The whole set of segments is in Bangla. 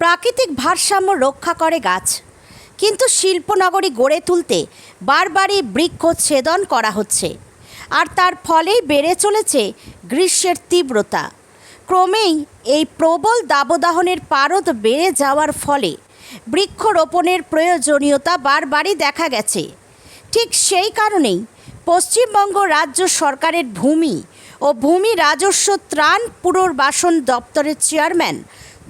প্রাকৃতিক ভারসাম্য রক্ষা করে গাছ। কিন্তু শিল্পনগরী গড়ে তুলতে বারবারই বৃক্ষ ছেদন করা হচ্ছে। আর তার ফলেই বেড়ে চলেছে গ্রীষ্মের তীব্রতা। ক্রমেই এই প্রবল দাবদাহনের পারদ বেড়ে যাওয়ার ফলে বৃক্ষরোপণের প্রয়োজনীয়তা বারবারই দেখা গেছে। ঠিক সেই কারণেই পশ্চিমবঙ্গ রাজ্য সরকারের ভূমি ও ভূমি রাজস্ব ত্রাণ পুনর্বাসন দপ্তরের চেয়ারম্যান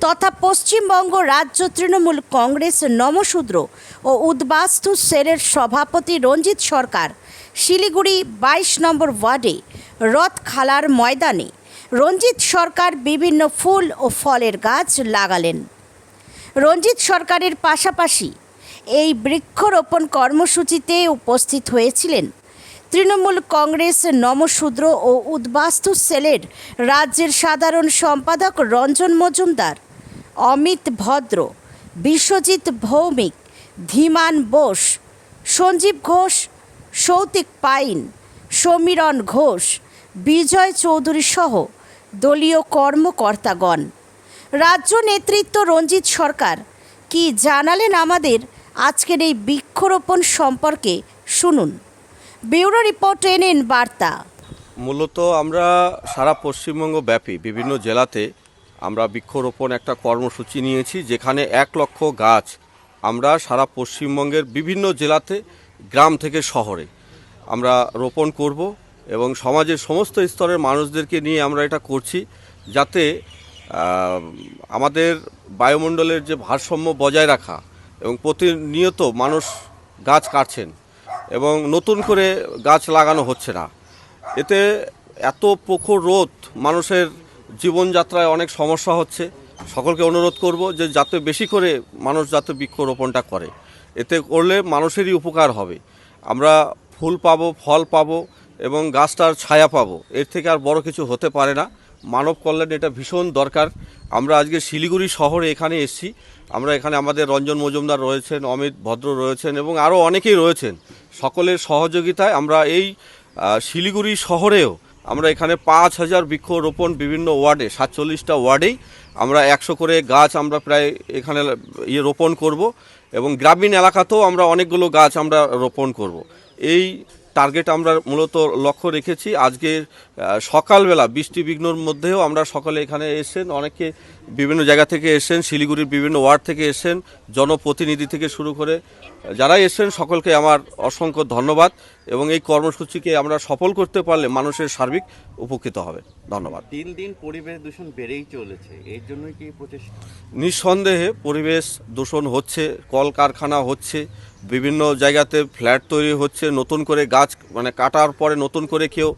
তথা পশ্চিমবঙ্গ রাজ্য তৃণমূল কংগ্রেস নমশূদ্র ও উদ্বাস্তু সেলের সভাপতি রঞ্জিত সরকার, শিলিগুড়ি বাইশ নম্বর ওয়ার্ডে রথখালার ময়দানে রঞ্জিত সরকার বিভিন্ন ফুল ও ফলের গাছ লাগালেন। রঞ্জিত সরকারের পাশাপাশি এই বৃক্ষরোপণ কর্মসূচিতে উপস্থিত হয়েছিলেন তৃণমূল কংগ্রেস নমশূদ্র ও উদ্বাস্তু সেলের রাজ্যের সাধারণ সম্পাদক রঞ্জন মজুমদার অমিত ভদ্র, বিশ্বজিৎ ভৌমিক, ধীমান বোস, সঞ্জীব ঘোষ সৌতিক পাইন, সমীরণ ঘোষ, বিজয় চৌধুরী সহ দলীয় কর্মকর্তাগণ। রাজ্য নেতৃত্ব রঞ্জিত সরকার, কি জানালেন আমাদের আজকের এই বৃক্ষরোপণ সম্পর্কে শুনুন। ব্যুরো রিপোর্ট, এনএন বার্তা। মূলত আমরা সারা পশ্চিমবঙ্গ ব্যাপী বিভিন্ন জেলাতে আমরা বৃক্ষরোপণ একটা কর্মসূচি নিয়েছি, যেখানে এক লক্ষ গাছ আমরা সারা পশ্চিমবঙ্গের বিভিন্ন জেলাতে, গ্রাম থেকে শহরে আমরা রোপণ করব এবং সমাজের সমস্ত স্তরের মানুষদেরকে নিয়ে আমরা এটা করছি যাতে আমাদের বায়ুমণ্ডলের যে ভারসাম্য বজায় রাখা এবং প্রতিনিয়ত মানুষ গাছ কাটছেন এবং নতুন করে গাছ লাগানো হচ্ছে না। এতে এত প্রখর রোদ মানুষের জীবনযাত্রায় অনেক সমস্যা হচ্ছে। সকলকে অনুরোধ করব যে যাতে বেশি করে মানুষ যাতে বৃক্ষরোপণটা করে। এতে করলে মানুষেরই উপকার হবে। আমরা ফুল পাবো, ফল পাবো এবং গাছটার ছায়া পাবো। এর থেকে আর বড় কিছু হতে পারে না। মানব কল্যাণ এটা ভীষণ দরকার। আমরা আজকে শিলিগুড়ি শহরে এখানে এসেছি। আমরা এখানে আমাদের রঞ্জন মজুমদার রয়েছেন, অমিত ভদ্র রয়েছেন এবং আরও অনেকেই রয়েছেন। সকলের সহযোগিতায় আমরা এই শিলিগুড়ি শহরেও আমরা এখানে পাঁচ হাজার বৃক্ষরোপণ বিভিন্ন ওয়ার্ডে, সাতচল্লিশটা ওয়ার্ডেই আমরা একশো করে গাছ আমরা প্রায় এখানে ইয়ে রোপণ করব এবং গ্রামীণ এলাকাতেও আমরা অনেকগুলো গাছ আমরা রোপণ করব। এই টার্গেট আমরা মূলত লক্ষ্য রেখেছি। আজকে সকালবেলা বৃষ্টি বিঘ্নর মধ্যেও আমরা সকালে এখানে এসেন অনেকে বিভিন্ন জায়গা থেকে এসেন শিলিগুড়ির বিভিন্ন ওয়ার্ড থেকে এসেন জনপ্রতিনিধি থেকে শুরু করে যারাই এসেছেন সকলকে আমার অসংখ্য ধন্যবাদ এবং এই কর্মসূচিকে আমরা সফল করতে পারলে মানুষের সার্বিক উপকৃত হবে। ধন্যবাদ। দিন দিন পরিবেশ দূষণ বেড়েই চলেছে এর জন্যই কি প্রচেষ্টা? নিঃসন্দেহে পরিবেশ দূষণ হচ্ছে কলকারখানা হচ্ছে বিভিন্ন জায়গাতে ফ্ল্যাট তৈরি হচ্ছে নতুন করে গাছ মানে কাটার পরে নতুন করে কেউ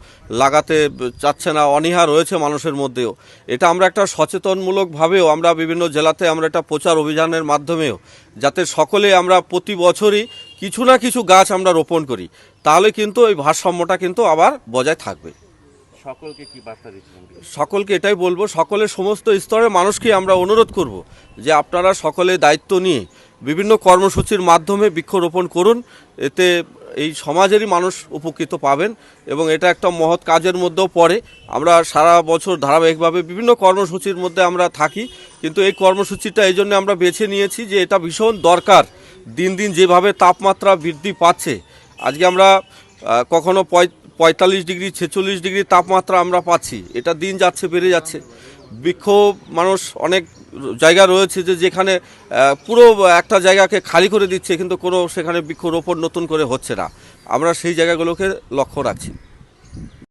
লাগাতে চাচ্ছে না অনীহা রয়েছে মানুষের মধ্যেও। এটা আমরা একটা সচেতনমূলকভাবেও আমরা বিভিন্ন জেলাতে আমরা একটা প্রচার অভিযানের মাধ্যমেও যাতে সকলে আমরা প্রতি বছরই কিছু না কিছু গাছ আমরা রোপণ করি তাহলে কিন্তু এই ভারসাম্যটা কিন্তু আবার বজায় থাকবে। সকলকে কি বার্তা সকলকে এটাই বলব সকলের সমস্ত স্তরের মানুষকে আমরা অনুরোধ করব যে আপনারা সকলে দায়িত্ব নিয়ে বিভিন্ন কর্মসূচির মাধ্যমে বৃক্ষরোপণ করুন, এতে এই সমাজেরই মানুষ উপকৃত পাবেন এবং এটা একটা মহৎ কাজের মধ্যেও পড়ে। আমরা সারা বছর ধারাবাহিকভাবে বিভিন্ন কর্মসূচির মধ্যে আমরা থাকি, কিন্তু এই কর্মসূচিটা এই জন্য আমরা বেছে নিয়েছি যে এটা ভীষণ দরকার। দিন দিন যেভাবে তাপমাত্রা বৃদ্ধি পাচ্ছে, আজকে আমরা কখনো পঁয়- পঁয়তাল্লিশ ডিগ্রি, ছেচল্লিশ ডিগ্রি তাপমাত্রা আমরা পাচ্ছি। এটা দিন যাচ্ছে, বেড়ে যাচ্ছে। বৃক্ষ মানুষ অনেক জায়গা রয়েছে যে যেখানে পুরো একটা জায়গাকে খালি করে দিচ্ছে, কিন্তু কোনো সেখানে বৃক্ষরোপণ নতুন করে হচ্ছে না। আমরা সেই জায়গাগুলোকে লক্ষ্য রাখছি।